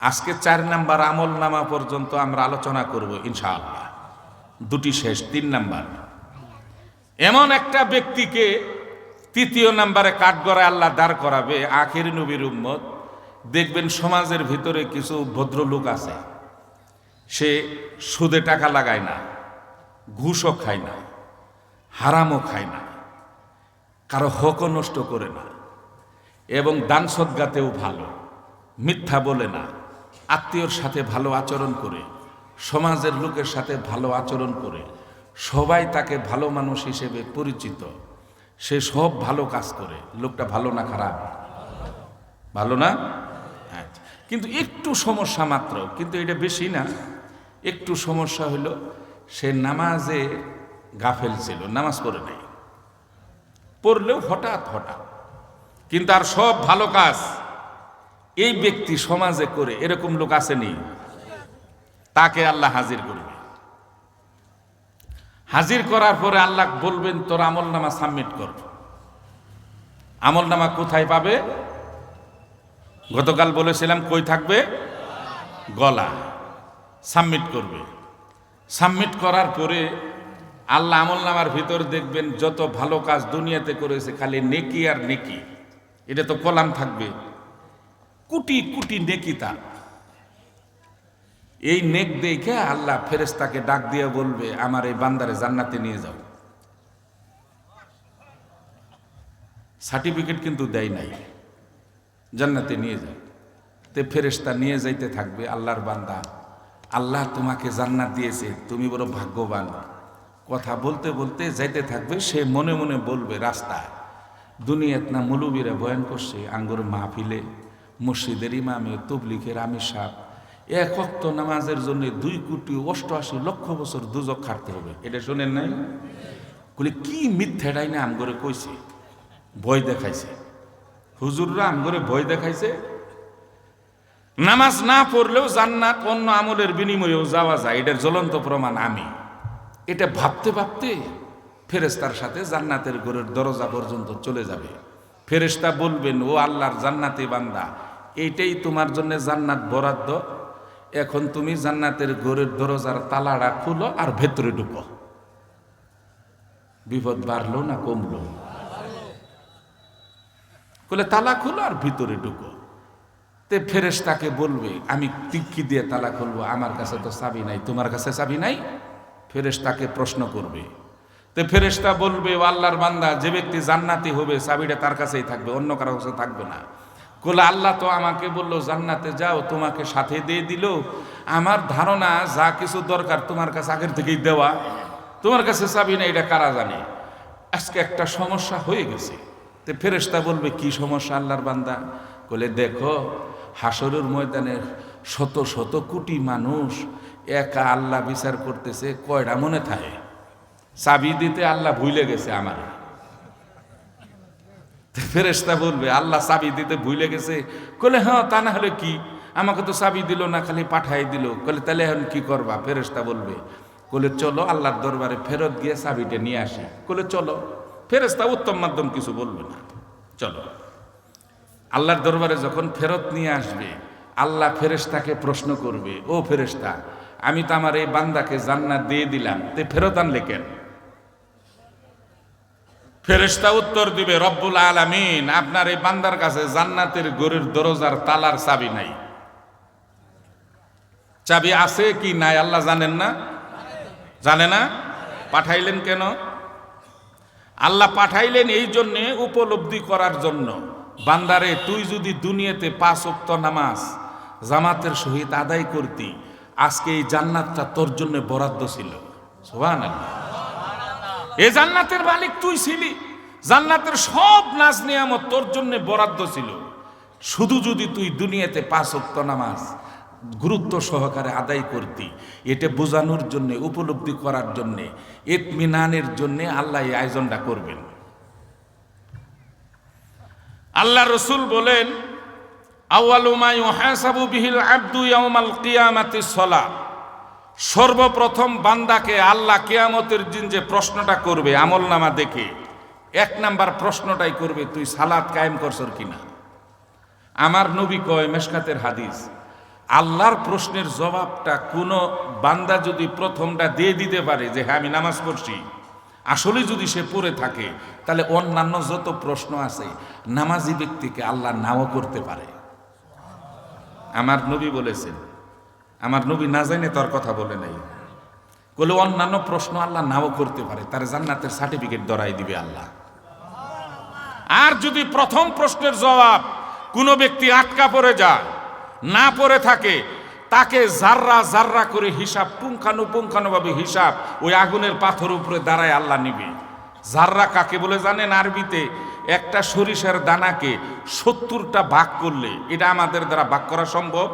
আজকে চার নাম্বার আমল নামা পর্যন্ত আমরা আলোচনা করব, ইনশাআল্লাহ। দুটি শেষ, তিন নাম্বার। এমন একটা ব্যক্তিকে তৃতীয় নাম্বারে কাঠগড়ায় আল্লাহ দাঁড় করাবে, আখের নবীর উম্মত। দেখবেন সমাজের ভিতরে কিছু ভদ্রলোক আছে, সে সুদে টাকা লাগায় না, ঘুষও খায় না, হারামও খায় না, কারও হকও নষ্ট করে না, এবং দান সদ্গাতেও ভালো, মিথ্যা বলে না। আত্মীয়র সাথে ভালো আচরণ করে, সমাজের লোকের সাথে ভালো আচরণ করে, সবাই তাকে ভালো মানুষ হিসেবে পরিচিত। সে সব ভালো কাজ করে, লোকটা ভালো না খারাপ? ভালো না? আচ্ছা কিন্তু একটু সমস্যা মাত্র, কিন্তু এটা বেশি না। একটু সমস্যা হলো, সে নামাজে গাফেল ছিল, নামাজ পড়ে নাই। পড়লেও হঠাৎ হঠাৎ, কিন্তু আর সব ভালো কাজ। এই ব্যক্তি সমাজে করে এরকম লোক আসেনি। তাকে আল্লাহ হাজির করবে। হাজির করার পরে আল্লাহ বলবেন, তোর আমল নামা সাবমিট কর। আমল নামা কোথায় পাবে? গতকাল বলেছিলাম, কই থাকবে? গলা। সাবমিট করবে। সাবমিট করার পরে আল্লাহ আমল নামার ভিতর দেখবেন, যত ভালো কাজ দুনিয়াতে করেছে, খালি নেকি আর নেকি। এটা তো কলাম থাকবে। কুটি কুটি নেকি তার। এই নেক দেখে আল্লাহ ফেরেস্তাকে ডাক দিয়ে বলবে, আমার এই বান্দারে জান্নাতে নিয়ে যাও। সার্টিফিকেট কিন্তু দেয় নাই। জান্নাতে নিয়ে যাও। তে ফেরেস্তা নিয়ে যাইতে থাকবে, আল্লাহর বান্দা। আল্লাহ তোমাকে জান্নাত দিয়েছে, তুমি বড় ভাগ্যবান। কথা বলতে বলতে যাইতে থাকবে, সে মনে মনে বলবে, রাস্তায় দুনিয়াত না মৌলবীরা বয়ান করছে, আঙ্গুর মাহফিলে মসজিদের ইমামে তবলিকের আমির সাহ এক অক্ত নামাজের জন্য দুই কোটি অষ্টআশি লক্ষ বছর দুজক খাটতে হবে। এটা শোনেন নাই? বলে, কি মিথ্যাটাই না আমগরে কইছে? ভয় দেখাইছে। হুজুররা আমগরে ভয় দেখাইছে? নামাজ না পড়লেও জান্নাত অন্য আমলের বিনিময়েও যাওয়া যায়, এটার জ্বলন্ত প্রমাণ আমি। এটা ভাবতে ভাবতে ফেরেস্তার সাথে জান্নাতের ঘরের দরজা পর্যন্ত চলে যাবে। ফেরেস্তা বলবেন, ও আল্লাহর জান্নাতি বান্দা এইটাই তোমার জন্য জান্নাত বরাদ্দ। এখন তুমি জান্নাতের ঘরের দরজার তালাড়া খুলো আর ভেতরে ঢুকো। বিপদ বাড়লো না কমলো? বলে তালা খুলো আর ভিতরে ঢুকো। তে ফেরেশতাকে বলবে, আমি তিক্কি দিয়ে তালা খুলবো, আমার কাছে তো চাবি নাই। তোমার কাছে চাবি নাই? ফেরেশতাকে প্রশ্ন করবে। তে ফেরেশতা বলবে আল্লাহর বান্দা, যে ব্যক্তি জান্নাতি হবে, চাবিটা তার কাছেই থাকবে, অন্য কারও কাছে থাকবে না। কোলে আল্লাহ তো আমাকে বলল, জান্নাতে যাও, তোমাকে সাথে দিয়ে দিল। আমার ধারণা, যা কিছু দরকার তোমার কাছে আগের থেকেই দেওয়া। তোমার কাছে চাবি না এটা কারা জানে? আজকে একটা সমস্যা হয়ে গেছে। তে ফেরেশতা বলবে, কি সমস্যা আল্লাহর বান্দা? বলে দেখো হাসরের ময়দানে শত শত কোটি মানুষ একা আল্লাহ বিচার করতেছে কয়টা মনে থাকে? চাবি দিতে আল্লাহ ভুলে গেছে আমার। ফেরেস্তা বলবে, আল্লাহ চাবি দিতে ভুলে গেছে। কলে হ্যাঁ তা না হলে কি? আমাকে তো চাবি দিল না, খালি পাঠাই দিল। কলে তাহলে এখন কি করবা? ফেরেস্তা বলবে কলে চলো আল্লাহর দরবারে ফেরত গিয়ে চাবিটা নিয়ে আসি। কলে চলো। ফেরেস্তা উত্তম মাধ্যম কিছু বলবে না। চলো। আল্লাহর দরবারে যখন ফেরত নিয়ে আসবে, আল্লাহ ফেরেশতাকে প্রশ্ন করবে, ও ফেরেশতা, আমি তো আমার এই বান্দাকে জান্নাত দিয়ে দিলাম, তে ফেরত আনলে কেন? ফেরেশতা উত্তর দিবে, রব্বুল আলামিন, আপনার এই বান্দার কাছে জান্নাতের গরুর দরজার তালার চাবি নাই। চাবি আছে কি নাই, আল্লাহ জানেন না? জানে না? পাঠাইলেন কেন? আল্লাহ পাঠাইলেন এই জন্যে উপলব্ধি করার জন্য। বান্দারে, তুই যদি দুনিয়াতে পাঁচ অক্ত নামাজ জামাতের সহিত আদায় করতি, আজকে এই জান্নাতটা তোর জন্য বরাদ্দ ছিল। সোহান এই জান্নাতের মালিক তুই ছিলি। জান্নাতের সব নাজ নিয়ামত তোর জন্য বরাদ্দ ছিল। শুধু যদি তুই দুনিয়াতে পাঁচ অক্ত নামাজ গুরুত্ব সহকারে আদায় করতি, এটা বোঝানোর জন্যে, উপলব্ধি করার জন্যে এতমিনানের জন্যে আল্লাহ এই আয়োজনটা করবেন। আল্লাহ রসুল বলেন সর্বপ্রথম বান্দাকে আল্লাহ কেয়ামতের দিন যে প্রশ্নটা করবে আমল নামা দেখে, এক নাম্বার প্রশ্নটাই করবে, তুই সালাদ কায়েম করছর কিনা? আমার নবী কয়, মেশকাতের হাদিস, আল্লাহর প্রশ্নের জবাবটা কোনো বান্দা যদি প্রথমটা দিয়ে দিতে পারে যে হ্যাঁ আমি নামাজ পড়ছি। আসলে যদি সে পড়ে থাকে, তাহলে অন্যান্য যত প্রশ্ন আছে, নামাজি ব্যক্তিকে আল্লাহ নাও করতে পারে। আমার নবী বলেছেন আমার নবী না জানে তার কথা বলে নাই। বলে অন্যান্য প্রশ্ন আল্লাহ নাও করতে পারে, তার জান্নাতের সার্টিফিকেট ধরাই দিবে আল্লাহ। আর যদি প্রথম প্রশ্নের জবাব কোনো ব্যক্তি আটকা পড়ে যায়, না পড়ে থাকে, তাকে জাররা জাররা করে হিসাব পুঙ্খানু পুঙ্খানুভাবে হিসাব, ওই আগুনের পাথর উপরে দাঁড়ায় আল্লাহ নিবে। জাররা কাকে বলে জানেন আরবিতে, একটা সরিষার দানাকে সত্তরটা ভাগ করলে, এটা আমাদের দ্বারা ভাগ করা সম্ভব?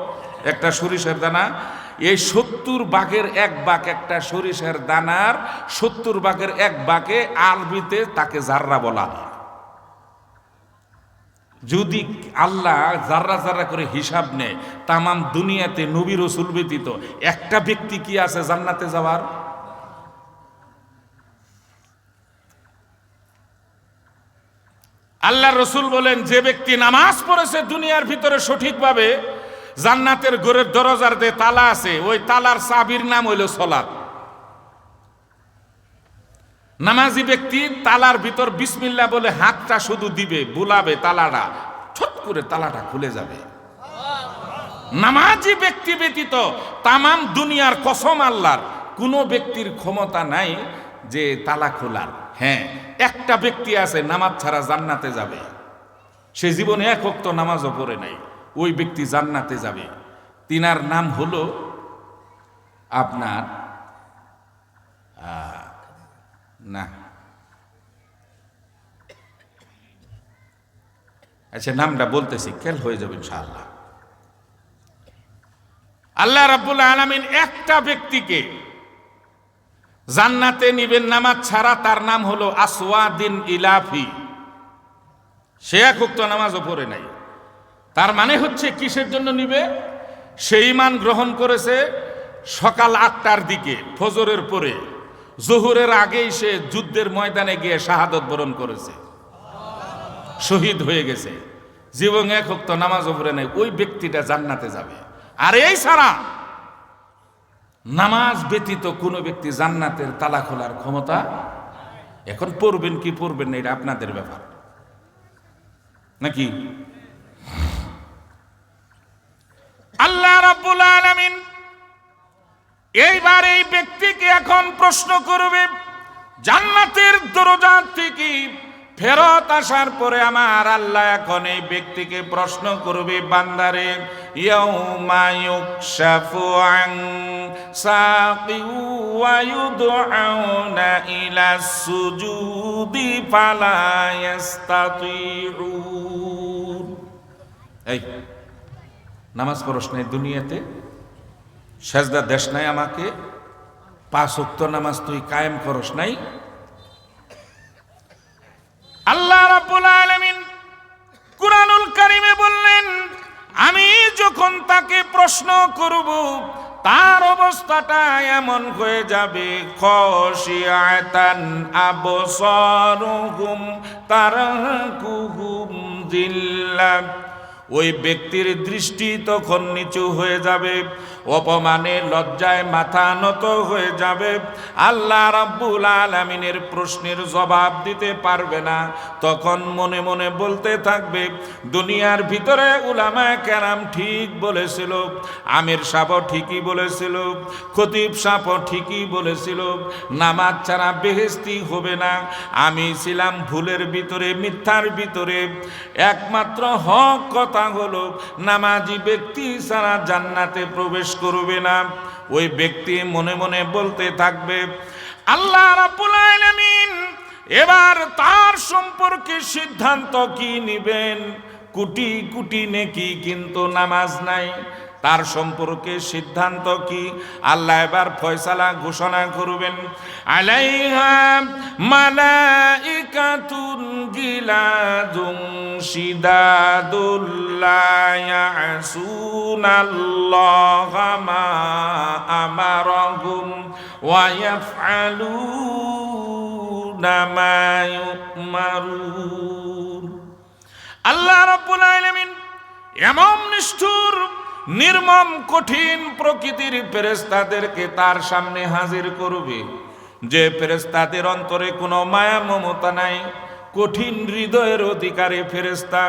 একটা সরিষার দানা, এই সত্তর বাঘের এক বাঘ একটা সরিষার দানার সত্তর বাঘের এক বাঘে আরবিতে তাকে জাররা বলা হয়। যদি আল্লাহ জাররা জাররা করে হিসাব নেয়, তামাম দুনিয়াতে নবী রসুল ব্যতীত একটা ব্যক্তি কি আছে জান্নাতে যাওয়ার? আল্লাহ রসুল বলেন, যে ব্যক্তি নামাজ পড়েছে দুনিয়ার ভিতরে সঠিকভাবে জান্নাতের গোরের দরজার যে তালা আছে, ওই তালার চাবির নাম হইল সলাৎ। নামাজি ব্যক্তি তালার ভিতর বিসমিল্লা বলে হাতটা শুধু দিবে, বুলাবে তালাটা, ছট করে তালাটা খুলে যাবে। নামাজি ব্যক্তি ব্যতীত তামাম দুনিয়ার কসম আল্লাহর, কোনো ব্যক্তির ক্ষমতা নাই যে তালা খোলার। হ্যাঁ একটা ব্যক্তি আছে, নামাজ ছাড়া জান্নাতে যাবে। সে জীবনে এক নামাজও পড়ে নাই। ওই ব্যক্তি জান্নাতে যাবে। তিনার নাম হলো আপনার না। আচ্ছা নামটা বলতেছি, খেল হয়ে যাবে ইনশাআল্লাহ। আল্লাহ রাব্বুল আলামিন একটা ব্যক্তিকে জান্নাতে নিবেন নামাজ ছাড়া, তার নাম হলো আসওয়াদিন ইলাফি। সে এক উক্ত নামাজও পড়ে নাই। তার মানে হচ্ছে কিসের জন্য নিবে? সেই ইমান গ্রহণ করেছে সকাল আটটার দিকে, ফজরের পরে। জহুরের আগেই সে যুদ্ধের ময়দানে গিয়ে শাহাদত বরণ করেছে। শহীদ হয়ে গেছে। জীবন এক উক্ত নামাজ পড়ে নেই, ওই ব্যক্তিটা জান্নাতে যাবে। আর এই ছাড়া নামাজ ব্যতীত কোনো ব্যক্তি জান্নাতের তালা খোলার ক্ষমতা এখন পড়বেন কি পড়বেন না, এটা আপনাদের ব্যাপার। নাকি? আল্লাহ রাব্বুল আলামিন এইবার এই ব্যক্তিকে এখন প্রশ্ন করবে, জান্নাতের দরজা থেকে ফেরত আসার পরে আমার আল্লাহ এখন এই ব্যক্তিকে প্রশ্ন করবে, বান্দারে এই নামাজ পড়স নাই দুনিয়াতে, সেজদা দেশ নাই আমাকে, পাঁচ উক্ত নামাজ তুই কায়েম করস নাই। আল্লাহ রাব্বুল আলামিন কুরআনুল কারিমে বললেন, আমি যখন তাকে প্রশ্ন করব, তার অবস্থাটা এমন হয়ে যাবে, খশিয়াতান আবসারুহুম তারাকুহুম জিল্লাহ ওই ব্যক্তির দৃষ্টি তখন নিচু হয়ে যাবে, অপমানে লজ্জায় মাথা নত হয়ে যাবে। আল্লাহ রাব্বুল আলামিনের প্রশ্নের জবাব দিতে পারবে না। তখন মনে মনে বলতে থাকবে, দুনিয়ার ভিতরে উলামা কেরাম ঠিক বলেছিল, আমির সাপ ঠিকই বলেছিল, খতিব সাপ ঠিকই বলেছিল, নামাজ ছাড়া বেহেস্তি হবে না। আমি ছিলাম ভুলের ভিতরে, মিথ্যার ভিতরে। একমাত্র হক হলো নামাজি ব্যক্তি ছাড়া জান্নাতে প্রবেশ করবে না। ওই ব্যক্তি মনে মনে বলতে থাকবে, আল্লাহ রাব্বুল আলামিন এবার তার সম্পর্কে সিদ্ধান্ত কি নিবেন? কুটি কুটি নেকি কিন্তু নামাজ নাই। তার সম্পর্কে সিদ্ধান্ত কি? আল্লাহ এবার ফয়সালা ঘোষণা করবেন, আলাইহা মালাইকাতুন গিলাদুন শিদাদুল্লাহ ইয়াসুনাল্লাহা মা আমারাহুম ওয়া ইয়াফআলুনা মা ইউমারুন। আল্লাহ রাব্বুল আলামিন এমন নিষ্ঠুর, নির্মম, কঠিন প্রকৃতির ফেরেস্তাদেরকে তার সামনে হাজির করবে, যে ফেরেস্তাদের অন্তরে কোনো মায়া, মমতা নাই। কঠিন হৃদয়ের অধিকারে ফেরেস্তা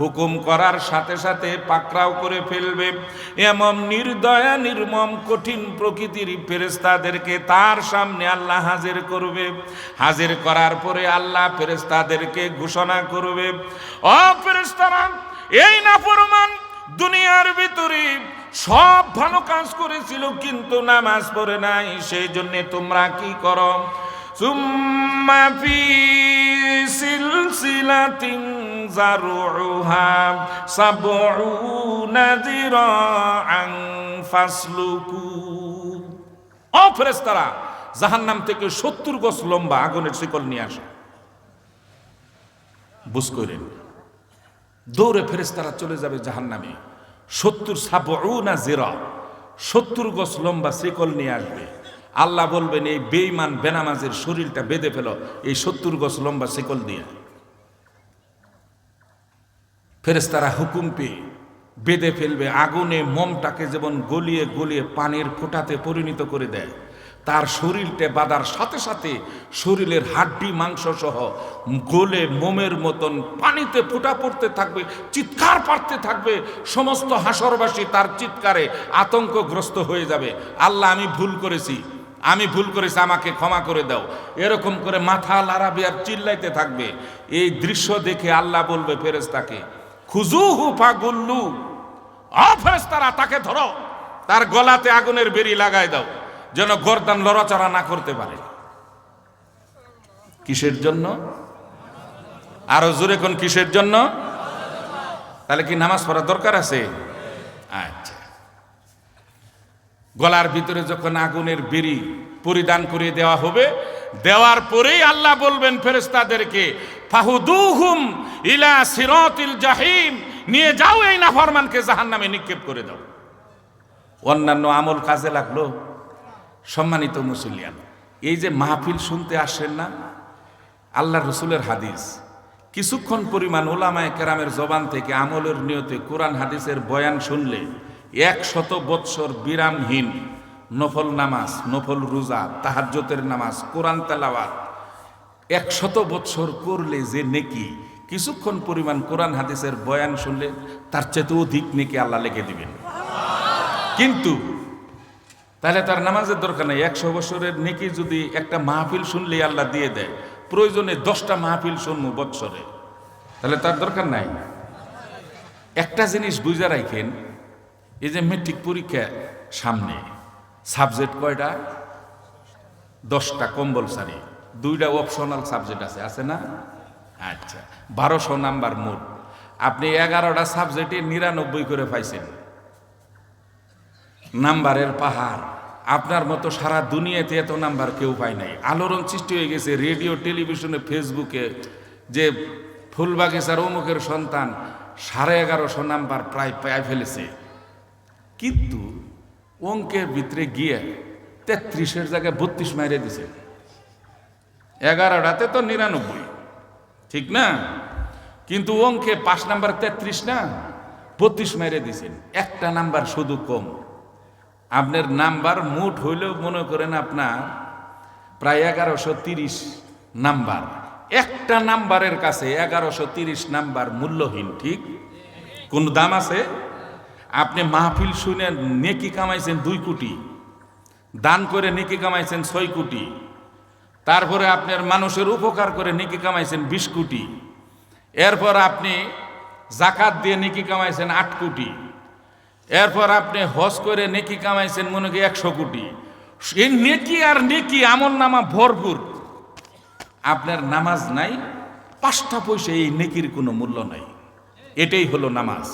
হুকুম করার সাথে সাথে পাকড়াও করে ফেলবে। এমন নির্দয়া, নির্মম, কঠিন প্রকৃতির ফেরেস্তাদেরকে তার সামনে আল্লাহ হাজির করবে। হাজির করার পরে আল্লাহ ফেরেস্তাদেরকে ঘোষণা করবে অ ফেরেস্তারা এই না পরমান দুনিয়ার ভিতরে সব ভালো কাজ করেছিল কিন্তু নামাজ পড়ে নাই, সেই জন্য তোমরা কি করো? সুম্মা ফি সিলসিলাতিন জারুহা সাবউনা যিরাআন ফাসলুকু। ও ফেরেশতারা, জাহান্নাম থেকে সত্তর গজ লম্বা আগুনের শিকল নিয়ে আসে। বুঝ করেন দৌড়ে ফেরেস্তারা চলে যাবে জাহান্নামে। সত্তর সাবনা জেরা সত্তর গজ লম্বা শিকল নিয়ে আসবে। আল্লাহ বলবেন, এই বেইমান বেনামাজের শরীরটা বেঁধে ফেল, এই সত্তর গজ লম্বা শিকল দিয়ে। ফেরেস্তারা হুকুম পেয়ে বেঁধে ফেলবে, আগুনে মোমটাকে যেমন গলিয়ে গলিয়ে পানির ফোঁটাতে পরিণত করে দেয়। তার শরীরটা বাঁধার সাথে সাথে শরীরের হাড্ডি মাংস সহ গোলে মোমের মতন পানিতে ফুটা পড়তে থাকবে, চিৎকার পারতে থাকবে, সমস্ত হাসরবাসী তার চিৎকারে আতঙ্কগ্রস্ত হয়ে যাবে। আল্লাহ, আমি ভুল করেছি। আমি ভুল করেছি, আমাকে ক্ষমা করে দাও। এরকম করে মাথা লারাবি আর চিল্লাইতে থাকবে। এই দৃশ্য দেখে আল্লাহ বলবে ফেরেস্তাকে খুজুহু ফাগুল্লু অ ফেরেস্তারা তাকে ধরো। তার গলাতে আগুনের বেরি লাগাই দাও, যেন গরদান লড়াচড়া না করতে পারে। কিসের জন্য? আরও জোরে কোন কিসের জন্য? তাহলে কি নামাজ পড়ার দরকার আছে? আচ্ছা। গলার ভিতরে যখন আগুনের বেরি পরিধান করে দেওয়া হবে, দেওয়ার পরেই আল্লাহ বলবেন ফেরেস্তাদেরকে ফাহুদুহুম ইলা সিরাতিল জাহিম নিয়ে যাও এই নাফরমানকে জাহান্নামে নিক্ষেপ করে দাও। অন্যান্য আমল কাজে লাগল। সম্মানিত মুসলিয়ান এই যে মাহফিল শুনতে আসেন না, আল্লাহ রসুলের হাদিস, কিছুক্ষণ পরিমাণ ওলামায় কেরামের জবান থেকে আমলের নিয়তে কোরআন হাদিসের বয়ান শুনলে এক শত বৎসর বিরামহীন নফল নামাজ, নফল রোজা তাহাজ্জতের নামাজ, কোরআন তেলাওয়াত। এক শত বৎসর করলে যে নেকি, কিছুক্ষণ পরিমাণ কোরআন হাদিসের বয়ান শুনলে তার চেয়ে অধিক নেকি আল্লাহ লিখে দিবেন। কিন্তু তাহলে তার নামাজের দরকার নেই। একশো বছরের নেকি যদি একটা মাহফিল শুনলেই আল্লাহ দিয়ে দেয়, প্রয়োজনে দশটা মাহফিল শুনব বৎসরে। তাহলে তার দরকার নাই। একটা জিনিস বুঝে রাখেন এই যে মেট্রিক পরীক্ষা সামনে সাবজেক্ট কয়টা? দশটা কম্পালসারি দুইটা অপশনাল সাবজেক্ট আছে আছে না? আচ্ছা বারোশো নাম্বার মোট। আপনি এগারোটা সাবজেক্টে নিরানব্বই করে পাইছেন। নাম্বারের পাহাড়। আপনার মতো সারা দুনিয়াতে এত নাম্বার কেউ পায় নাই। আলোড়ন সৃষ্টি হয়ে গেছে রেডিও টেলিভিশনে ফেসবুকে যে ফুলবাগিচার অমুকের সন্তান সাড়ে এগারোশো নাম্বার প্রায় পায় ফেলেছে। কিন্তু অঙ্কের ভিতরে গিয়ে তেত্রিশের জায়গায় বত্রিশ মাইরে দিছে। এগারোটাতে তো নিরানব্বই। ঠিক না? কিন্তু অঙ্কে পাঁচ নাম্বার তেত্রিশ না? বত্রিশ মেরে দিছেন। একটা নাম্বার শুধু কম। আপনার নাম্বার মুঠ হইলেও মনে করেন আপনার প্রায় এগারোশো তিরিশ নাম্বার। একটা নাম্বারের কাছে এগারোশো তিরিশ নাম্বার মূল্যহীন, ঠিক? কোন দাম আছে? আপনি মাহফিল শুনে নেকি কামাইছেন দুই কোটি, দান করে নেকি কামাইছেন ছয় কোটি, তারপরে আপনার মানুষের উপকার করে নেকি কামাইছেন বিশ কোটি, এরপর আপনি জাকাত দিয়ে নেকি কামাইছেন আট কোটি, এরপর আপনি হজ করে নেকি কামাইছেন মনে কি একশো কোটি। এই নেকি আর নেকি আমল নামা ভরপুর। আপনার নামাজ নাই, পাঁচটা পয়সা এই নেকির কোনো মূল্য নাই। এটাই হলো নামাজ।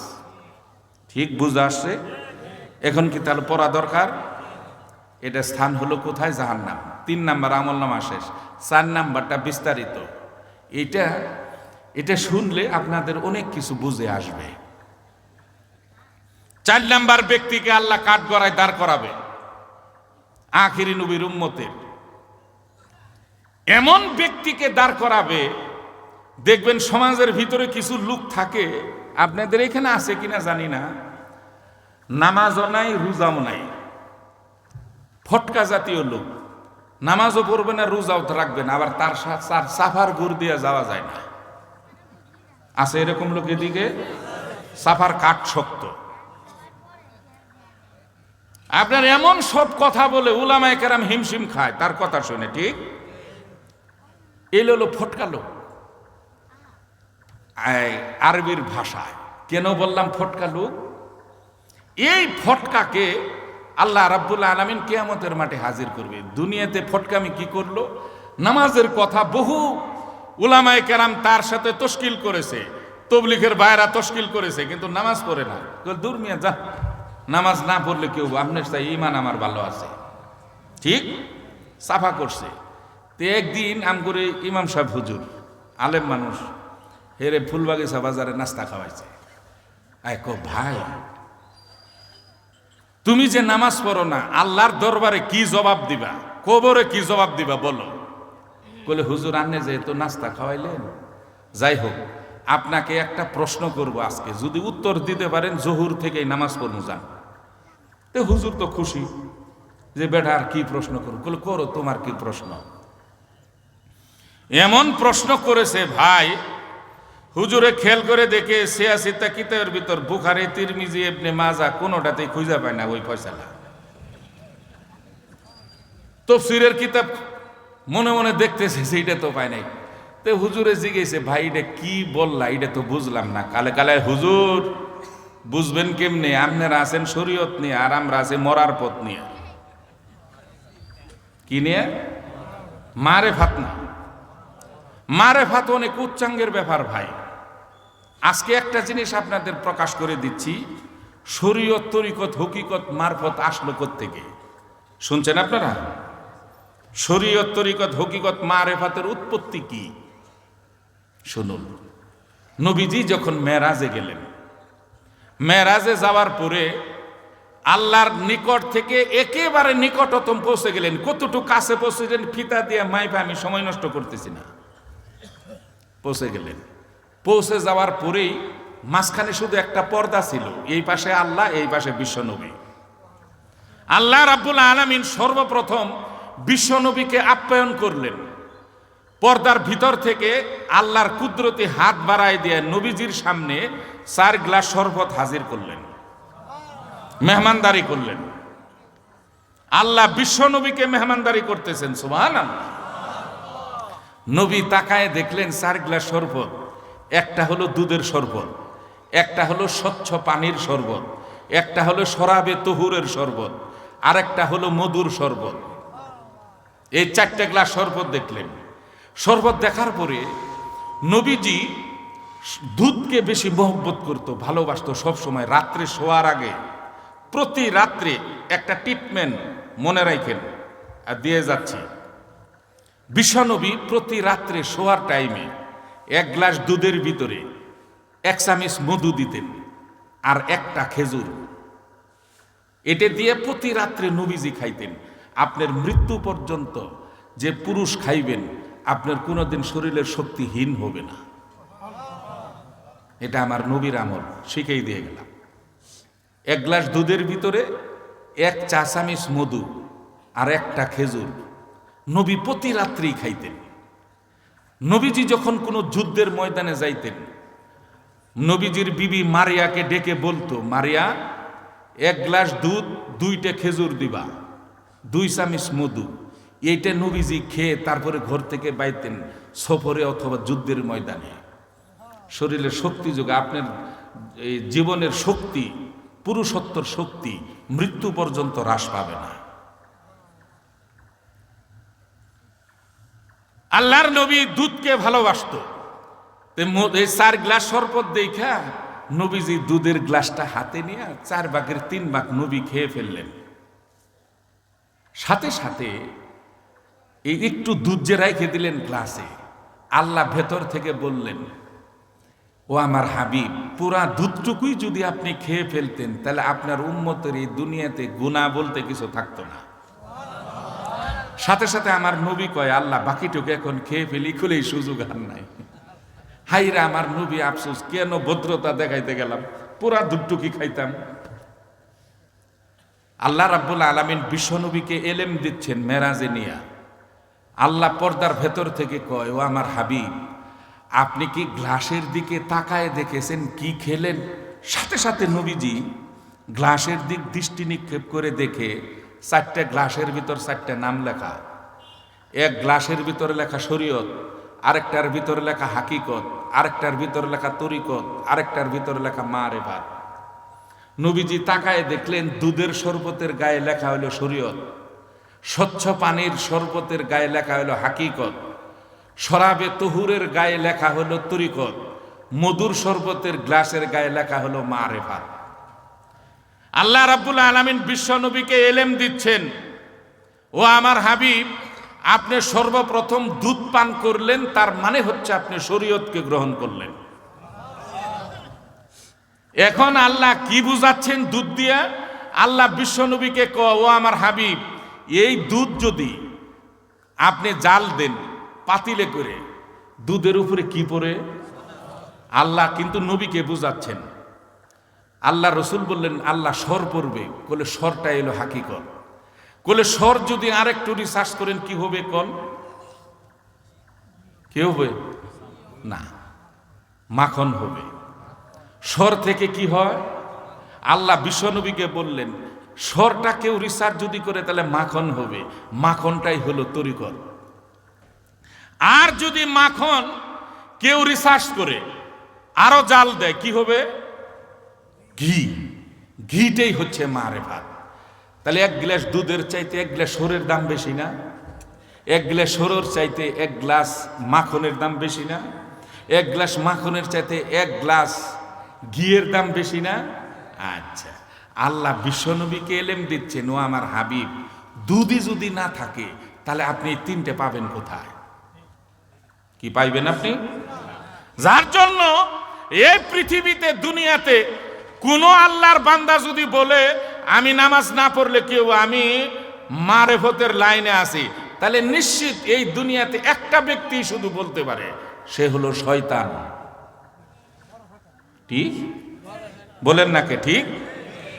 ঠিক বুঝে আসছে। এখন কি তাহলে পড়া দরকার? এটা স্থান হলো কোথায়? জাহান্নাম। তিন নাম্বার আমল নামা শেষ। চার নাম্বারটা বিস্তারিত। এটা এটা শুনলে আপনাদের অনেক কিছু বুঝে আসবে। চার নাম্বার ব্যক্তিকে আল্লাহ কাঠ গড়ায় দাঁড় করাবে। আখিরি নবীর উম্মতের। এমন ব্যক্তিকে দাঁড় করাবে, দেখবেন সমাজের ভিতরে কিছু লোক থাকে আপনাদের এখানে আছে কিনা জানি না। নামাজও নাই, রোজাও নাই। ফটকা জাতীয় লোক। নামাজও পড়বে না, রোজাও রাখবে না। আবার তার সাফার ঘুর দিয়ে যাওয়া যায় না। আছে এরকম লোক এদিকে? সাফার কাঠ শক্ত। আপনার এমন সব কথা বলে উলামায় কেরাম হিমশিম খায়, তার কথা শুনে, ঠিক? এলো ফটকা লোক। আরবির ভাষায়। কেন বললাম ফটকা লোক? এই ফটকাকে আল্লাহ রাব্বুল আলমিন কেয়ামতের মাঠে হাজির করবে। দুনিয়াতে ফটকামি কি করল? নামাজের কথা বহু উলামায়ে কেরাম তার সাথে তশকিল করেছে। তবলিখের বাইরা তশকিল করেছে, কিন্তু নামাজ পড়ে না। দূর মিয়া, যা। নামাজ না পড়লে কেউ আপনার তাই ইমান আমার ভালো আছে। ঠিক? সাফা করছে। তো একদিন আম করে ইমাম সাহেব হুজুর, আলেম মানুষ হেরে ফুলবাগিচা বাজারে নাস্তা খাওয়াইছে। আয় ভাই। তুমি যে নামাজ পড়ো না, আল্লাহর দরবারে কি জবাব দিবা? কবরে কি জবাব দিবা বলো। বলে হুজুর আনে যে তো নাস্তা খাওয়াইলেন, যাই হোক, আপনাকে একটা প্রশ্ন করব আজকে। যদি উত্তর দিতে পারেন, জহুর থেকেই নামাজ পড়ব যান তো হুজুর তো খুশি যে, বেটা, আর কি প্রশ্ন করো বলে করো, তোমার কি প্রশ্ন? এমন প্রশ্ন করেছে ভাই হুজুরে খেল করে দেখে সিয়াসিতা কিতাবের ভিতর, বুখারি, তিরমিজি এবনে মাজা, কোনোটাতেই খুঁজে পায় না ওই ফয়সালা। তফসিরের কিতাব মনে মনে দেখতেছে, সেইটা তো পায় নাই। তো হুজুরে জিজ্ঞেসে, ভাই, এটা কি বললা? এটা তো বুঝলাম না। কালে কালে, হুজুর, বুঝবেন কেমনে? আপনারা আছেন শরীয়ত নিয়ে আর আমরা আছি মরার পথ নিয়ে। কি নিয়ে? মারে ফাত না মারে ফাত অনেক উচ্চাঙ্গের ব্যাপার, ভাই। আজকে একটা জিনিস আপনাদের প্রকাশ করে দিচ্ছি। শরীয়ত, তরিকত, হকিকত মারফত আসলো থেকে শুনছেন আপনারা? শরীয়ত, তরিকত, হকিকত মারেফাতের উৎপত্তি কি? শুনুন। নবীজি যখন মেরাজে গেলেন, মেরাজে যাওয়ার পরে আল্লাহর নিকট থেকে একেবারে নিকটতম পৌঁছে গেলেন। কতটুকু কাছে পৌঁছে গেলেন? ফিতা দিয়ে মাইফা আমি সময় নষ্ট করতেছি না। পৌঁছে গেলেন। পৌঁছে যাওয়ার পরেই মাঝখানে শুধু একটা পর্দা ছিল। এই পাশে আল্লাহ, এই পাশে বিশ্বনবী। আল্লাহ রাব্বুল আলামিন সর্বপ্রথম বিশ্বনবীকে আপ্যায়ন করলেন। পর্দার ভিতর থেকে আল্লাহর কুদরতি হাত বাড়ায় দিয়ে নবীজির সামনে চার গ্লাস শরবত হাজির করলেন। মেহমানদারি করলেন। আল্লাহ বিশ্বনবীকে মেহমানদারি করতেছেন সুবহান নবী তাকায় দেখলেন চার গ্লাস শরবত। একটা হলো দুধের শরবত, একটা হলো স্বচ্ছ পানির শরবত, একটা হলো শরাবে তহুরের শরবত, আরেকটা হলো মধুর শরবত। এই চারটে গ্লাস শরবত দেখলেন। শরবত দেখার পরে নবীজি দুধকে বেশি মহব্বত করত, ভালোবাসতো সবসময়। রাত্রে শোয়ার আগে প্রতি রাত্রে একটা ট্রিটমেন্ট মনে রাখেন। আর দিয়ে যাচ্ছি। বিশ্বনবী প্রতি রাত্রে শোয়ার টাইমে এক গ্লাস দুধের ভিতরে এক চামিচ মধু দিতেন আর একটা খেজুর। এটা দিয়ে প্রতি রাত্রে নবীজি খাইতেন। আপনার মৃত্যু পর্যন্ত যে পুরুষ খাইবেন, আপনার কোনোদিন শরীরের শক্তিহীন হবে না। এটা আমার নবীর আমল, শিখেই দিয়ে গেলাম। এক গ্লাস দুধের ভিতরে এক চা চামিচ মধু আর একটা খেজুর। নবী প্রতি রাত্রেই খাইতেন। নবীজি যখন কোনো যুদ্ধের ময়দানে যাইতেন, নবীজির বিবি মারিয়াকে ডেকে বলতো, মারিয়া, এক গ্লাস দুধ, দুইটা খেজুর দিবা, দুই চামিচ মধু। এইটা নবীজি খেয়ে তারপরে ঘর থেকে বাইতেন সফরে অথবা যুদ্ধের ময়দানে। শরীরের শক্তি যোগে, আপনার জীবনের শক্তি, পুরুষত্বর শক্তি মৃত্যু পর্যন্ত হ্রাস পাবে না। আল্লাহর নবী দুধকে ভালোবাসতো। চার গ্লাস শরবত দেখা, নবীজি দুধের গ্লাসটা হাতে নিয়ে চার ভাগের তিন ভাগ নবী খেয়ে ফেললেন। সাথে সাথে এই একটু দুধ যে রেখে দিলেন গ্লাসে, আল্লাহ ভেতর থেকে বললেন, ও আমার হাবিব, পুরা দুধটুকুই যদি আপনি খেয়ে ফেলতেন, তাহলে আপনার উম্মতের এই দুনিয়াতে গুণা বলতে কিছু থাকতো না। সাথে সাথে আমার নবী কয়, আল্লাহ, বাকিটুকু এখন খেয়ে ফেলি, খুলেই সুযোগ আর নাই। হাইরা আমার নবী আফসোস, কেন ভদ্রতা দেখাইতে গেলাম? পুরা দুধটুকি খাইতাম। আল্লাহ রাব্বুল আলমিন বিশ্বনবীকে এলেম দিচ্ছেন মেরাজে নিয়া। আল্লাহ পর্দার ভেতর থেকে কয়, ও আমার হাবিব, আপনি কি গ্লাসের দিকে তাকায় দেখেছেন, কি খেলেন? সাথে সাথে নবীজি গ্লাসের দিক দৃষ্টি নিক্ষেপ করে দেখে চারটে গ্লাসের ভিতর চারটে নাম লেখা। এক গ্লাসের ভিতরে লেখা শরীয়ত, আরেকটার ভিতরে লেখা হাকিকত, আরেকটার ভিতরে লেখা তরিকত, আরেকটার ভিতরে লেখা মা রে ভাত নবীজি তাকায় দেখলেন, দুধের শরবতের গায়ে লেখা হলো শরীয়ত, স্বচ্ছ পানির শরবতের গায়ে লেখা হলো হাকিকত, শরাবে তহুরের গায়ে লেখা হলো তরিকত, মধুর শরবতের গ্লাসের গায়ে লেখা হলো মা রে ভাত আল্লাহ রাব্বুল আলামিন বিশ্বনবীকে এলেম দিচ্ছেন। ও আমার হাবিব, আপনি সর্বপ্রথম দুধ পান করলেন, তার মানে হচ্ছে আপনি শরীয়তকে গ্রহণ করলেন। এখন আল্লাহ কি বুঝাচ্ছেন দুধ দিয়া? আল্লাহ বিশ্বনবীকে ক ও আমার হাবিব, এই দুধ যদি আপনি জাল দেন পাতিলে করে, দুধের উপরে কি পড়ে? আল্লাহ কিন্তু নবীকে বুঝাচ্ছেন। আল্লাহ রসুল বললেন, আল্লাহ স্বর পড়বে। বলে স্বরটা এলো হাকিকত। বলে স্বর যদি আর একটু রিসার্চ করেন, কি হবে কল কি হবে? না, মাখন হবে। স্বর থেকে কি হয়? আল্লাহ বিশ্বনবীকে বললেন, স্বরটা কেউ রিসার্চ যদি করে, তাহলে মাখন হবে। মাখনটাই হলো তরিকত। আর যদি মাখন কেউ রিসার্চ করে, আরও জাল দেয়, কি হবে? ঘি। ঘিটাই হচ্ছে মারে ভাত তাহলে এক গ্লাস দুধের চাইতে এক গ্লাস সরের দাম বেশি না? এক গ্লাস সরোর চাইতে এক গ্লাস মাখনের দাম বেশি না? এক গ্লাস মাখনের চাইতে এক গ্লাস ঘিয়ের দাম বেশি না? আচ্ছা আল্লাহ বিশ্বনবীকে এলেম দিচ্ছেন, ও আমার হাবিব। দুধই যদি না থাকে, তাহলে আপনি তিনটে পাবেন কোথায়? কি পাইবেন আপনি? যার জন্য এই পৃথিবীতে, দুনিয়াতে কোন আল্লাহর বান্দা যদি বলে, আমি নামাজ না পড়লে কেউ আমি মারেফতের লাইনে আছি, তাহলে নিশ্চিত এই দুনিয়াতে একটা ব্যক্তি শুধু বলতে পারে, সে হলো শয়তান। ঠিক? বলেন না কে ঠিক?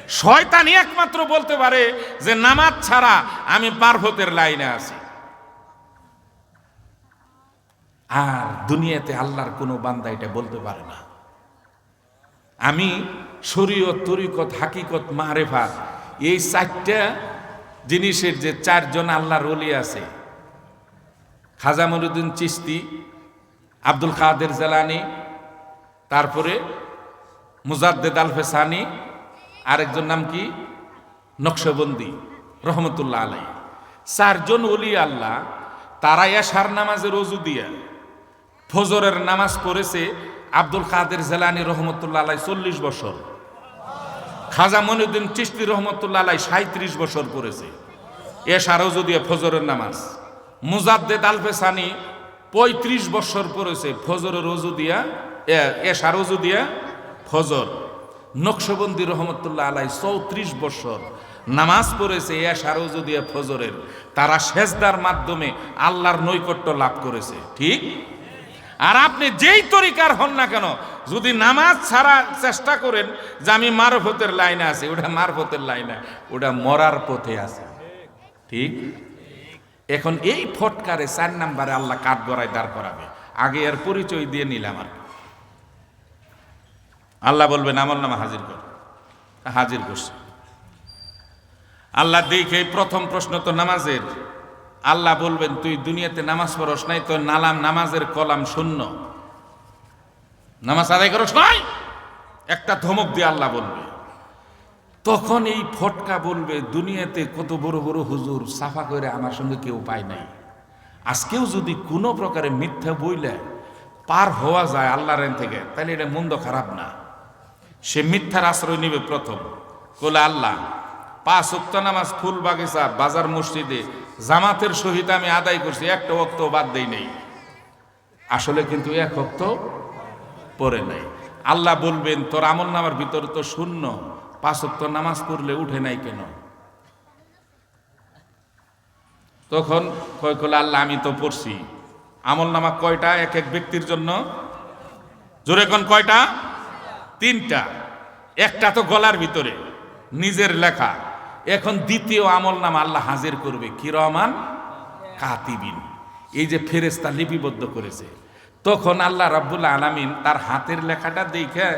শয়তানই একমাত্র বলতে পারে যে, নামাজ ছাড়া আমি মারফতের লাইনে আছি। আর দুনিয়াতে আল্লাহর কোনো বান্দা এটা বলতে পারে না। আমি শরীয়ত, তরিকত, হাকিকত, মারেফা, এই চারটা জিনিসের যে চারজন আল্লাহর অলি আছে। খাজা মনুদ্দিন চিস্তি আব্দুল কাদের জালানি, তারপরে মুজাদ্দেদ আলফে সানি আরেকজন নাম কি? নকশবন্দি, রহমতুল্লাহ আলাই চারজন অলি আল্লাহ, তারা এশার নামাজে রজু দিয়া, ফজরের নামাজ পড়েছে আব্দুল কাদের জেলানি, রহমতুল্লাহ আলাই চল্লিশ বছর। খাজা মনুদ্দিন চিস্তি রহমতুল্লাহ আলাই সাঁত্রিশ বছর পড়েছে। এ সারজু দিয়ে ফজরের নামাজ। মুজাদ্দেদ আলফে সানি পঁয়ত্রিশ বছর পড়েছে ফজরের রজু দিয়া, এ সারজু দিয়া ফজর। নকশবন্দি রহমতুল্লাহ আলাই চৌত্রিশ বছর নামাজ পড়েছে এ সারজু দিয়া ফজরের। তারা সেজদার মাধ্যমে আল্লাহর নৈকট্য লাভ করেছে। ঠিক? আর আপনি যেই তরিকার হন না কেন, যদি নামাজ ছাড়া চেষ্টা করেন যে আমি মারফতের লাইনে আছি, ওটা মারফতের লাইনে, ওটা মরার পথে আছে। ঠিক? এখন এই ফটকারে চার নাম্বারে আল্লাহ কাঠ গড়ায় দাঁড় করাবে। আগে এর পরিচয় দিয়ে নিলাম আর। আল্লাহ বলবেন আমল নামা হাজির কর। হাজির করছে। আল্লাহ দেখে প্রথম প্রশ্ন তো নামাজের। আল্লাহ বলবেন, তুই দুনিয়াতে নামাজ পড়স নাই তো নালাম নামাজের কলাম শূন্য। নামাজ আদায় করস নাই? একটা ধমক দিয়ে আল্লাহ বলবে। তখন এই ফটকা বলবে, দুনিয়াতে কত বড় বড় হুজুর সাফা করে আমার সঙ্গে কেউ পায় নাই। আজকেও যদি কোনো প্রকারে মিথ্যা বইলে পার হওয়া যায় আল্লাহর থেকে, তাহলে এটা মন্দ খারাপ না। সে মিথ্যার আশ্রয় নেবে প্রথম। কোলে আল্লাহ, পাঁচ উক্ত নামাজ ফুল বাগিচা, বাজার মসজিদে জামাতের সহিত আমি আদায় করছি, একটা অক্ত বাদ দেই নেই। আসলে কিন্তু এক অক্ত পরে নাই। আল্লাহ বলবেন, তোর আমল নামার ভিতরে তো শূন্য, পাঁচ উক্ত নামাজ পড়লে উঠে নাই কেন? তখন কয় কলে, আল্লাহ, আমি তো পড়ছি। আমল নামা কয়টা? এক এক ব্যক্তির জন্য? জোরে কোন কয়টা? তিনটা। একটা তো গলার ভিতরে, নিজের লেখা। এখন দ্বিতীয় আমল নাম আল্লাহ হাজির করবে কি, রহমান? কাতিবিন। এই যে ফেরেস্তা লিপিবদ্ধ করেছে। তখন আল্লাহ রাব্বুল আলামিন তার হাতের লেখাটা দেখে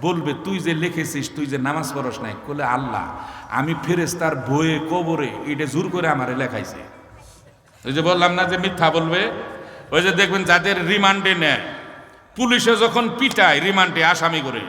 বলবে, তুই যে লিখেছিস, তুই যে নামাজ পড়স নাই? বলে আল্লাহ, আমি ফেরেস্তার বইয়ে, কবরে এটা জোর করে আমারে লেখাইছে। ওই যে বললাম না যে মিথ্যা বলবে? ওই যে দেখবেন যাদের রিমান্ডে নেয়, পুলিশে যখন পিটায়, রিমান্ডে আসামি করে।